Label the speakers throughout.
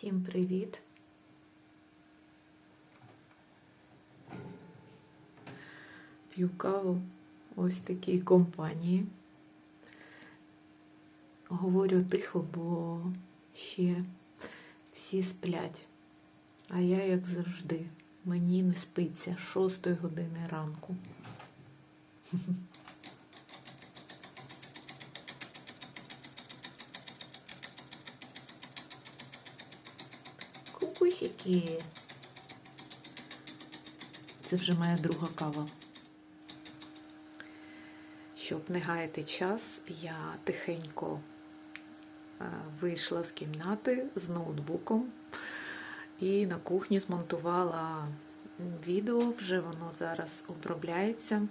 Speaker 1: Всім привіт! П'ю каву ось такій компанії. Говорю тихо, бо ще всі сплять. А я, як завжди, мені не спиться з 6 години ранку. Кукусики. Це вже моя друга кава. Щоб не гаяти час, я тихенько е, вийшла з кімнати з ноутбуком і на кухні змонтувала відео, вже воно зараз обробляється.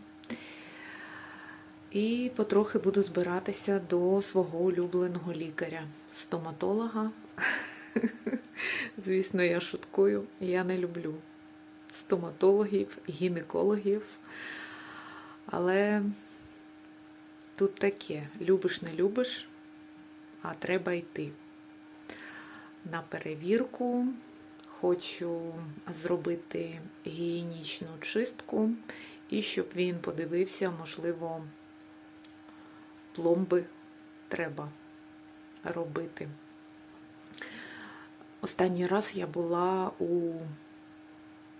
Speaker 1: І потрохи буду збиратися до свого улюбленого лікаря, стоматолога. Звісно, я шуткую, я не люблю стоматологів, гінекологів. Але тут таке: любиш, не любиш, а треба йти. На перевірку хочу зробити гігієнічну чистку, і щоб він подивився, можливо, пломби треба робити. Останній раз я була у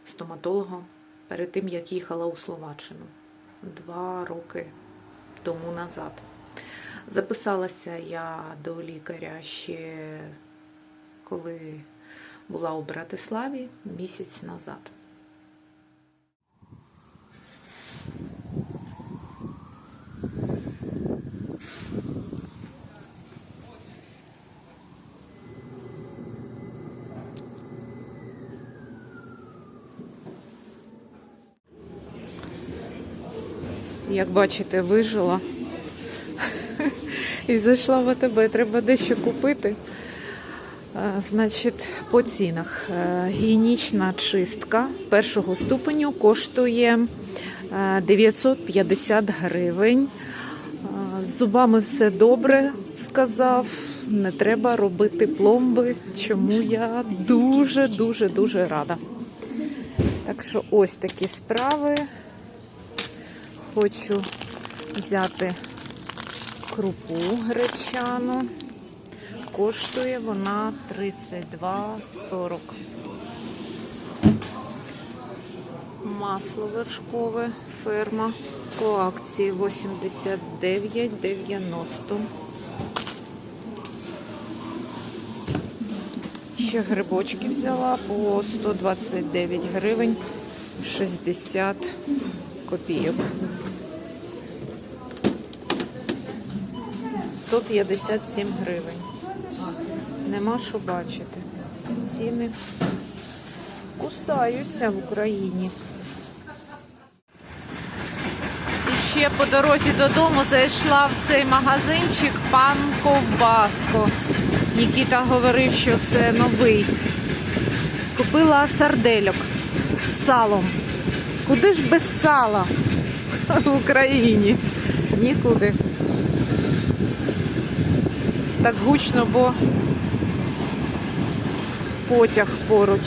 Speaker 1: стоматолога перед тим, як їхала у Словаччину два роки тому назад. Записалася я до лікаря ще коли була у Братиславі місяць назад. Як бачите, вижила і зайшла в АТБ. Треба дещо купити. Е, Значить, по цінах. Е, Гігієнічна чистка першого ступеню коштує е, 950 гривень. Е, З зубами все добре, сказав. Не треба робити пломби, чому я дуже-дуже дуже рада. Так що ось такі справи. Хочу взяти крупу гречану. Коштує вона 32,40. Масло вершкове ферма по акції 89,90. Ще грибочки взяла по 129 гривень 60 копійок. 157 гривень. Нема що бачити. Ціни кусаються в Україні. І ще по дорозі додому зайшла в цей магазинчик пан Ковбаско. Нікіта говорив, що це новий. Купила сардельок з салом. Куди ж без сала в Україні? Нікуди. Так гучно, бо потяг поруч.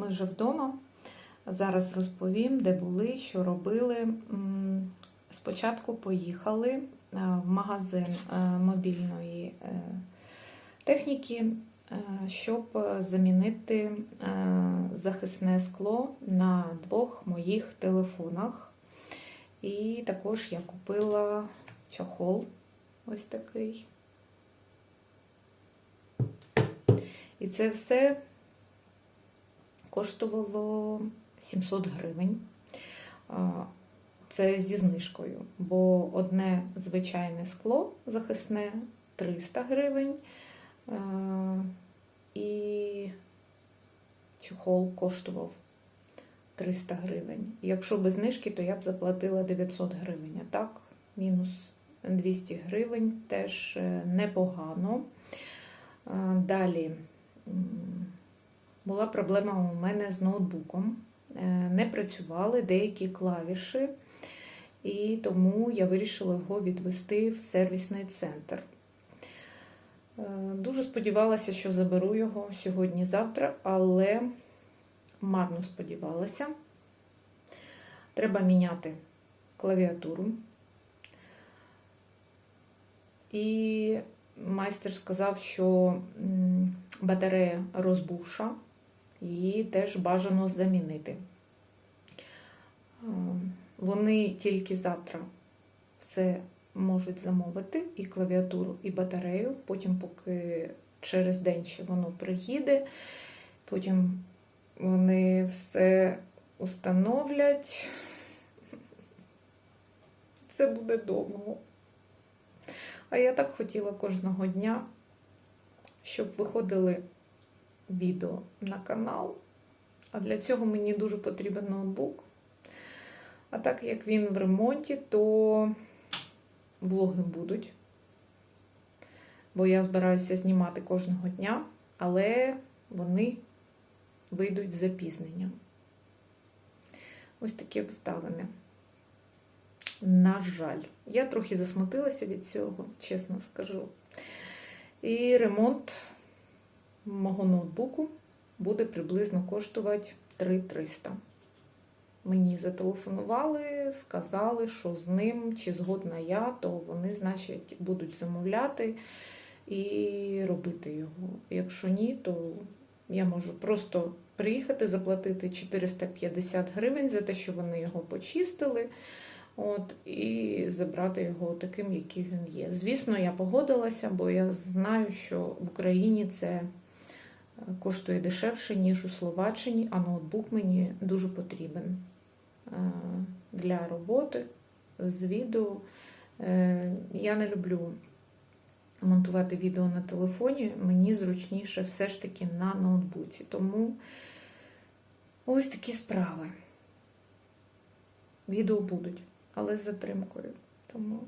Speaker 1: Ми вже вдома. Зараз розповім, де були, що робили. Спочатку поїхали е, в магазин е, мобільної е, техніки, щоб замінити захисне скло на двох моїх телефонах. І також я купила чохол ось такий. І це все коштувало 700 гривень. Це зі знижкою, бо одне звичайне скло захисне 300 гривень. І чохол коштував 300 гривень. Якщо без знижки, то я б заплатила 900 гривень. А так, мінус 200 гривень теж е, непогано. Далі була проблема у мене з ноутбуком. Е, Не працювали деякі клавіші, і тому я вирішила його відвести в сервісний центр. Е, Дуже сподівалася, що заберу його сьогодні-завтра, але марно сподівалася. Треба міняти клавіатуру. І майстер сказав, що батарея розбувша, її теж бажано замінити. Е, Вони тільки завтра все можуть замовити, і клавіатуру, і батарею. Потім, поки через день ще воно приїде, потім вони все установлять. Це буде довго. А я так хотіла кожного дня, щоб виходили відео на канал. А для цього мені дуже потрібен ноутбук. А так як він в ремонті, то влоги будуть. Бо я збираюся знімати кожного дня, але вони вийдуть з запізненням. Ось такі обставини. На жаль, я трохи засмутилася від цього, чесно скажу. І ремонт мого ноутбуку буде приблизно коштувати 3300. Мені зателефонували, сказали, що з ним, чи згодна я, то вони, значить, будуть замовляти і робити його. Якщо ні, то я можу просто приїхати, заплатити 450 гривень за те, що вони його почистили. От, і забрати його таким, який він є. Звісно, я погодилася, бо я знаю, що в Україні це коштує дешевше, ніж у Словаччині, а ноутбук мені дуже потрібен е, для роботи з відео. Е, Я не люблю монтувати відео на телефоні, мені зручніше все ж таки на ноутбуці. Тому ось такі справи. Відео будуть, але з затримкою. Тому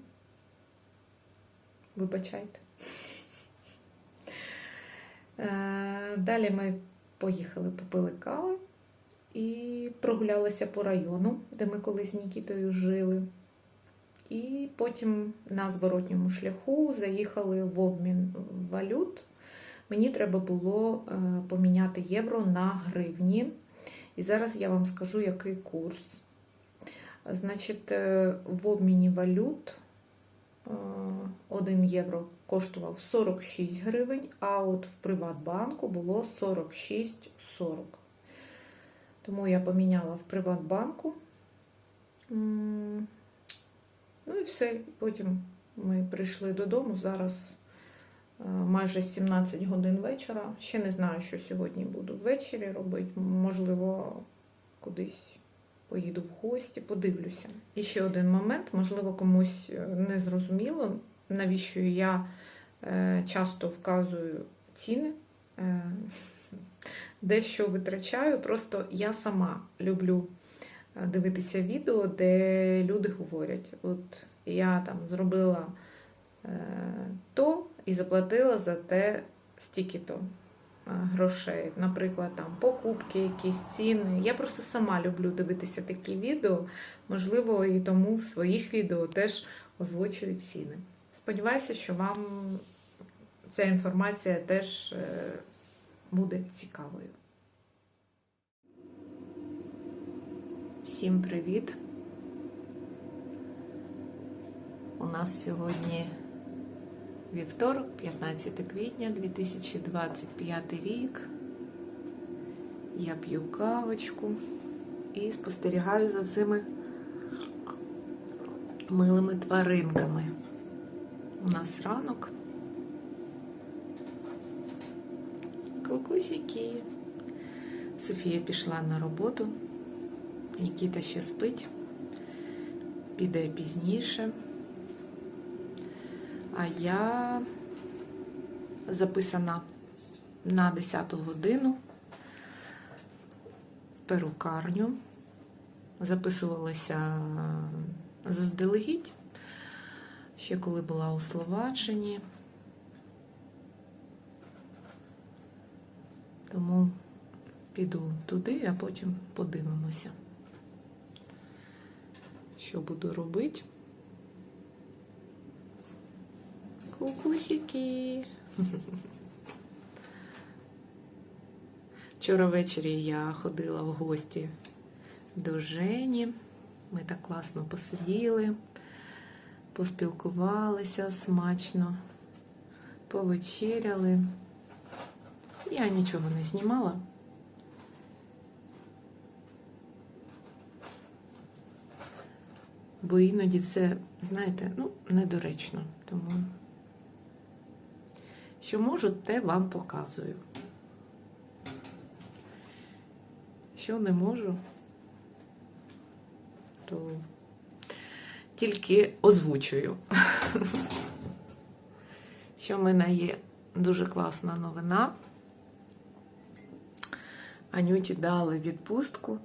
Speaker 1: вибачайте. Е, Далі ми поїхали, попили кави і прогулялися по району, де ми колись з Нікітою жили. І потім на зворотньому шляху заїхали в обмін валют. Мені треба було е, поміняти євро на гривні. І зараз я вам скажу, який курс. Значить, е, в обміні валют 1 євро коштував 46 гривень, а от в Приватбанку було 46,40. Тому я поміняла в Приватбанку. Ну і все. Потім ми прийшли додому. Зараз е, майже 17 годин вечора. Ще не знаю, що сьогодні буду ввечері робити. Можливо, кудись поїду в гості, подивлюся. І ще один момент, можливо, комусь е, не зрозуміло, навіщо я е, часто вказую ціни, е, дещо витрачаю. Просто я сама люблю дивитися відео, де люди говорять: от я там зробила то і заплатила за те стільки-то грошей. Наприклад, там покупки, якісь ціни. Я просто сама люблю дивитися такі відео. Можливо, і тому в своїх відео теж озвучую ціни. Сподіваюся, що вам ця інформація теж е, буде цікавою. Всім привіт! У нас сьогодні вівторок, 15 квітня 2025 рік. Я п'ю кавочку і спостерігаю за цими милими тваринками. У нас ранок. Кукусики. Софія пішла на роботу. Нікіта ще спить, піде пізніше. А я записана на 10 годину в перукарню. Записувалася заздалегідь, ще коли була у Словаччині. Тому піду туди, а потім подивимося що буду робити. Кукусики. Вчора ввечері я ходила в гості до Жені. Ми так класно посиділи, поспілкувалися смачно, повечеряли. Я нічого не знімала. бо іноді це, знаєте, ну, недоречно. Тому, що можу, те вам показую. Що не можу, то тільки озвучую. Що в мене є дуже класна новина. Анюті дали відпустку.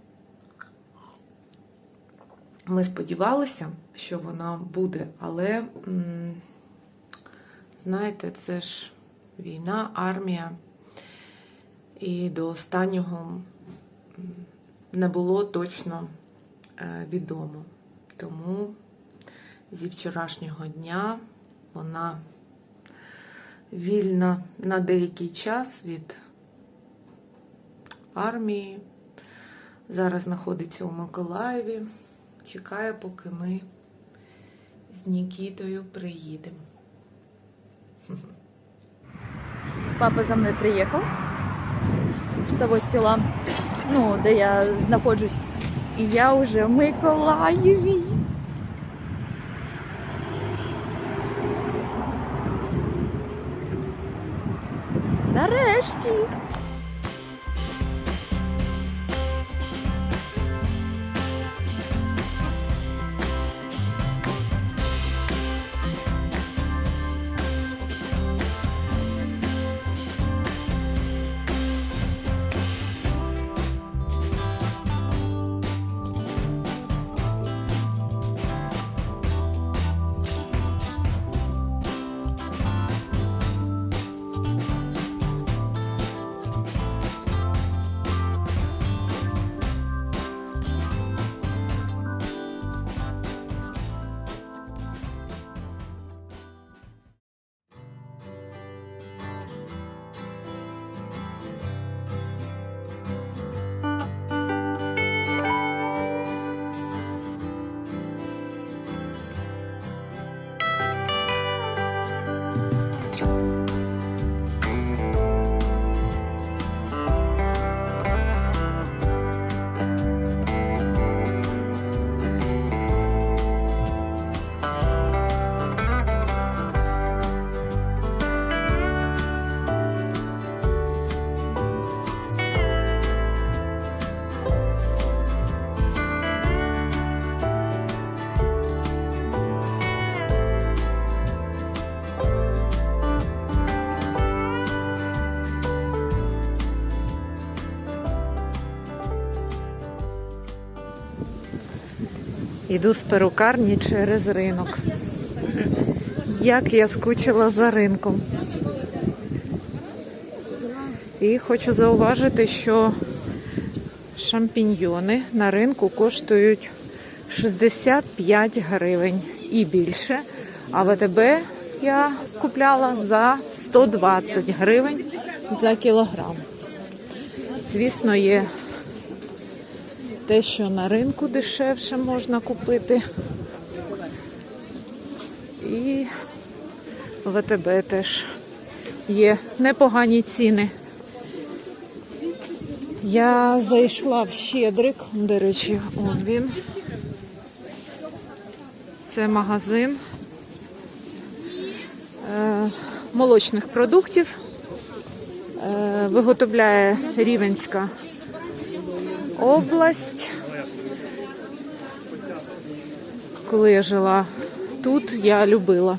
Speaker 1: Ми сподівалися, що вона буде, але, знаєте, це ж війна, армія, і до останнього не було точно е, відомо. Тому зі вчорашнього дня вона вільна на деякий час від армії. Зараз знаходиться у Миколаєві чекає, поки ми з Нікітою приїдемо.
Speaker 2: Папа за мною приїхав з того села, ну, де я знаходжусь. І я вже в Миколаєві. Нарешті.
Speaker 1: Іду з перукарні через ринок. Як я скучила за ринком. І хочу зауважити, що шампіньйони на ринку коштують 65 гривень і більше. А ВТБ я купляла за 120 гривень за кілограм. Звісно, є те, що на ринку дешевше можна купити. І ВТБ теж є непогані ціни. Я зайшла в Щедрик, до речі, он він. Це магазин е, молочних продуктів. Е, виготовляє Рівенська область. Коли я жила тут, я любила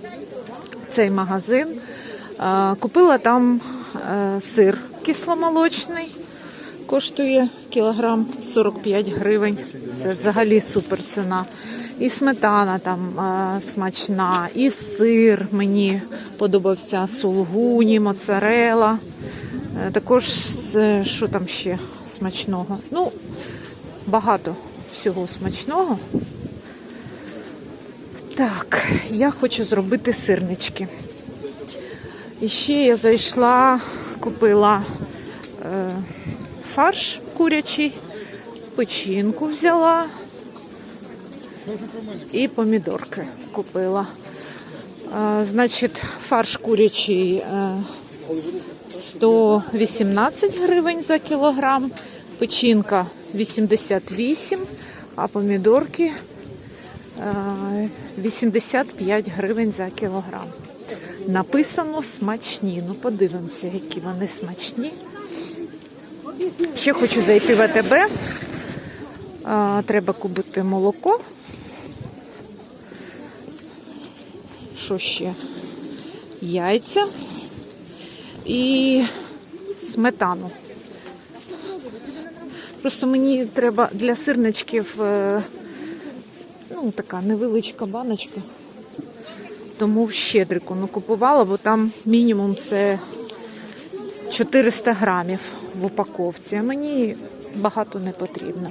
Speaker 1: цей магазин. Купила там е, сир кисломолочний, коштує кілограм 45 гривень. Це взагалі супер ціна. І сметана там е, смачна, і сир мені подобався сулгуні, моцарела. Е, Також що там ще смачного? Ну, багато всього смачного. Так, я хочу зробити сирнички. І ще я зайшла, купила е, фарш курячий, печінку взяла і помідорки купила. Е, значить, фарш курячий е, 118 гривень за кілограм, печінка 88, а помідорки е, 85 гривень за кілограм. Написано смачні. Ну, подивимося, які вони смачні. Ще хочу зайти в АТБ. Е, Треба купити молоко. Що ще? Яйця і сметану. Просто мені треба для сирничків е, ну, така невеличка баночка. Тому в щедрику ну, купувала, бо там мінімум це 400 грамів в упаковці. А мені багато не потрібно.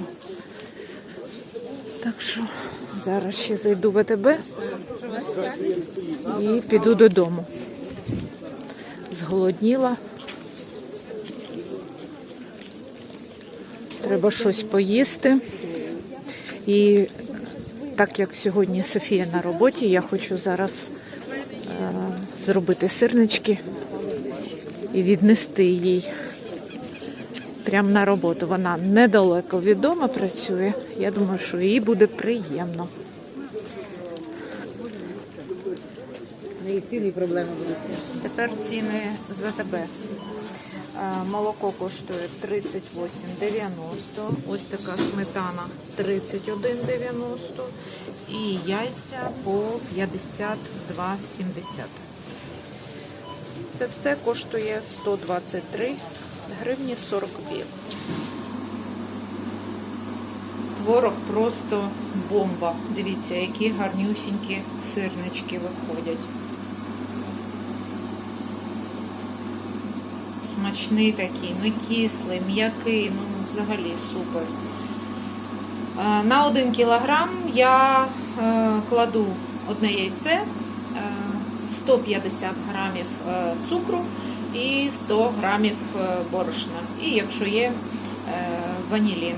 Speaker 1: Так що зараз ще зайду в АТБ і піду додому. Зголодніла. Треба щось поїсти. І так як сьогодні Софія на роботі, я хочу зараз е, зробити сирнички і віднести їй прямо на роботу. Вона недалеко від дому працює. Я думаю, що їй буде приємно.
Speaker 3: Сильні проблеми будуть.
Speaker 1: Тепер ціни за тебе. Е, Молоко коштує 38,90. Ось така сметана 31,90. І яйця по 52,70. Це все коштує 123 гривні 40 копійок. Творог просто бомба. Дивіться, які гарнюсінькі сирнички виходять. Смачний такий, не кислий, м'який, ну взагалі супер. Е, На 1 кілограм я е, кладу одне яйце, е, 150 грамів е, цукру і 100 грамів борошна. І якщо є ванілін.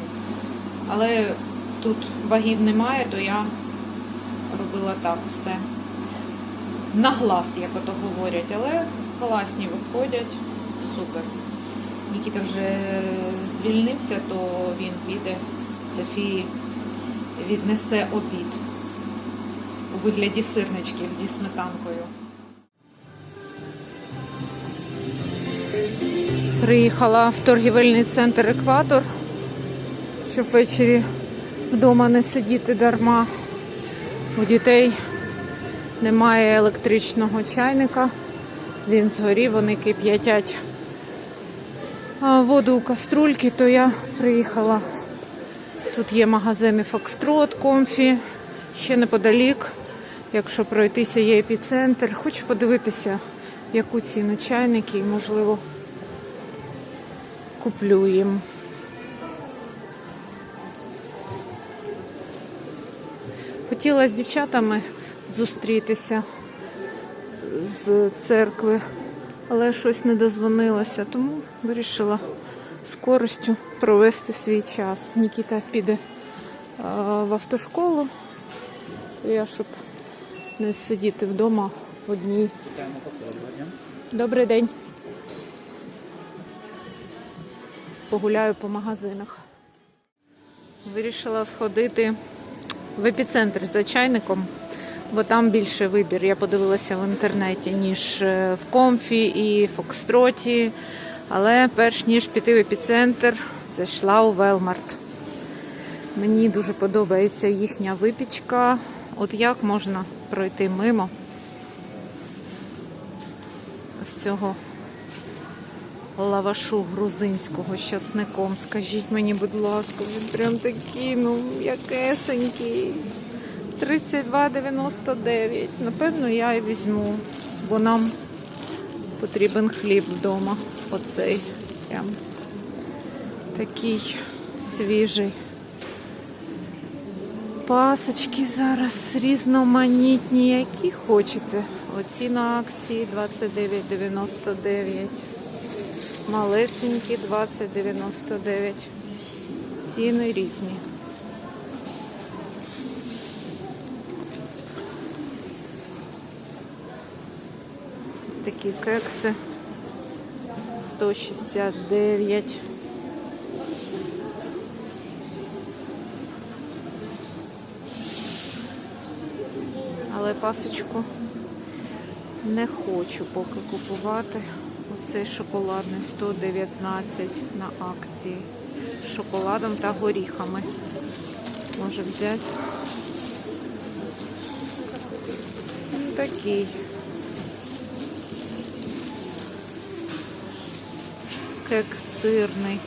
Speaker 1: Але тут вагів немає, то я робила так все. На глаз, як ото говорять, але класні виходять. Супер. Нікіта вже звільнився, то він піде Софії віднесе обід у вигляді сирничків зі сметанкою. Приїхала в торгівельний центр Екватор, щоб ввечері вдома не сидіти дарма. У дітей немає електричного чайника. Він згорів, вони кип'ятять воду у каструльки, то я приїхала. Тут є магазини Фокстрот, Комфі, ще неподалік. Якщо пройтися, є епіцентр. Хочу подивитися, яку ціну чайники і, можливо, куплю їм. Хотіла з дівчатами зустрітися з церкви, але щось не дозвонилося, тому вирішила з користю провести свій час. Нікіта піде в автошколу. Я щоб не сидіти вдома в одній. Добрий день. Погуляю по магазинах. Вирішила сходити в епіцентр за чайником, бо там більше вибір. Я подивилася в інтернеті, ніж е, в комфі і Фокстроті. Але перш ніж піти в епіцентр, зайшла у Велмарт. Мені дуже подобається їхня випічка. От як можна пройти мимо з цього лавашу грузинського з часником. Скажіть мені, будь ласка, він прям такий, ну, якесенький. 32,99. Напевно, я і візьму, бо нам потрібен хліб вдома. Оцей прям такий свіжий. Пасочки зараз різноманітні, які хочете. Оці на акції 29,99. Малесенькі 20,99. Ціни різні. Такі кекси 169. Але пасочку не хочу поки купувати. Оцей шоколадний 119 на акції. З шоколадом та горіхами. Може взяти. Такий. Кек сирний.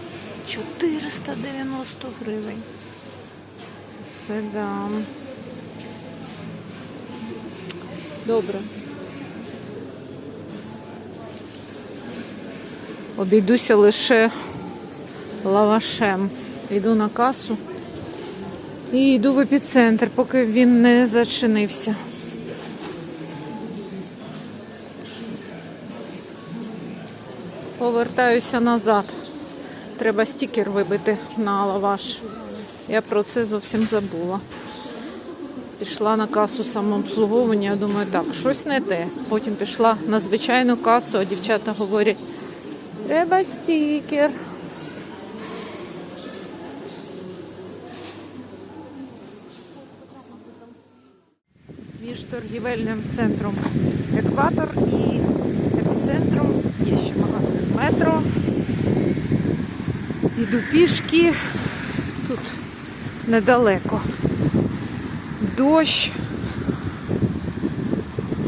Speaker 1: 490 гривень. Це дам. Добре. Обійдуся лише лавашем. Йду на касу і йду в епіцентр, поки він не зачинився. Повертаюся назад. Треба стікер вибити на лаваш. Я про це зовсім забула. Пішла на касу самообслуговування, я думаю, так, щось не те. Потім пішла на звичайну касу, а дівчата говорять, треба стікер. Між торгівельним центром Екватор і епіцентром є ще магазин метро. Йду пішки. Тут недалеко. Дощ.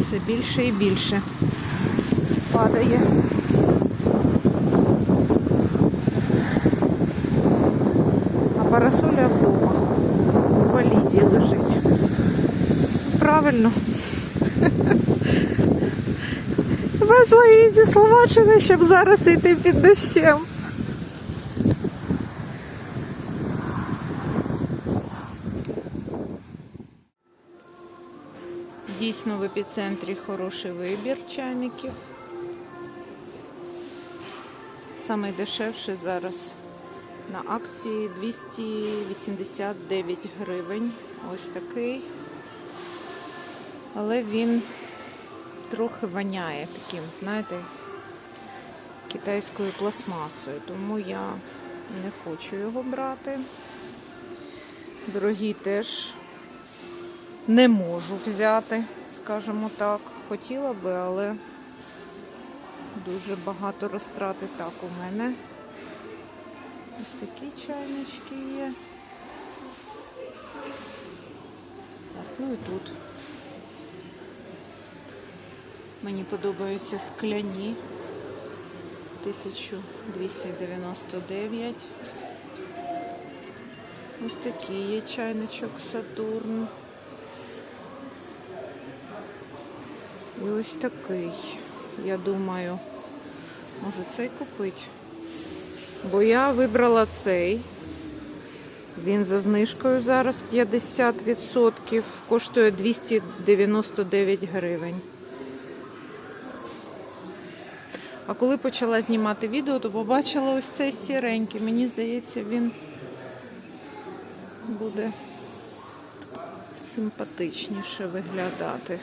Speaker 1: Все більше і більше падає. А парасоля вдома. У валізі лежить. Правильно. Везла її зі Словаччини, щоб зараз йти під дощем. Дійсно в епіцентрі хороший вибір чайників. Самий дешевший зараз на акції 289 гривень. Ось такий. Але він трохи воняє таким, знаєте, китайською пластмасою. Тому я не хочу його брати. Дорогі теж не можу взяти, скажімо так. Хотіла би, але дуже багато розтрати так у мене. Ось такі чайнички є. Так, ну і тут. Мені подобаються скляні. 1299. Ось такий є чайничок Сатурн. І ось такий. Я думаю, може цей купити. Бо я вибрала цей. Він за знижкою зараз 50%, коштує 299 гривень. А коли почала знімати відео, то побачила ось цей сіренький. Мені здається, він буде симпатичніше виглядати.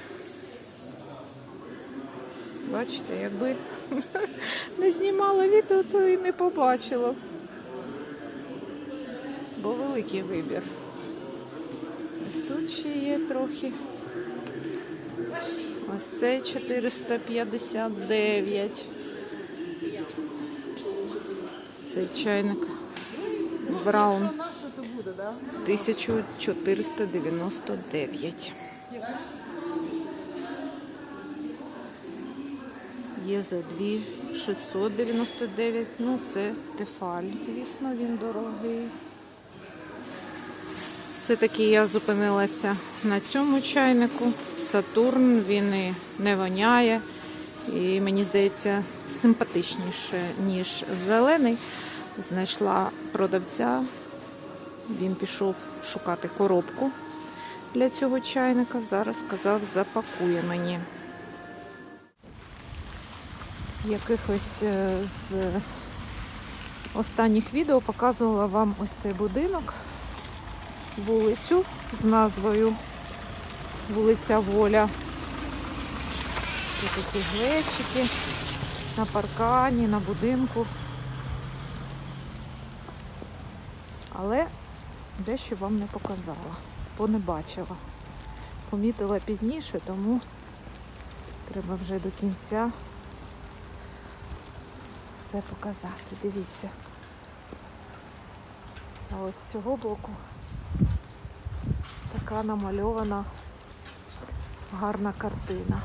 Speaker 1: Бачите, якби не знімала відео, то і не побачила. Бо великий вибір. Ось тут ще є трохи. Ось цей 459. Цей чайник Браун 1499. Є за 2699. Ну, це тефаль, звісно, він дорогий. Все-таки я зупинилася на цьому чайнику. Сатурн, він і не воняє. І мені здається, симпатичніше, ніж зелений. Знайшла продавця. Він пішов шукати коробку для цього чайника. Зараз сказав, запакує мені. Якихось е, з останніх відео показувала вам ось цей будинок, вулицю з назвою Вулиця Воля. Тут такі глечики на паркані, на будинку. Але дещо вам не показала, бо не бачила. Помітила пізніше, тому треба вже до кінця все показати. Дивіться. А ось з цього боку така намальована гарна картина.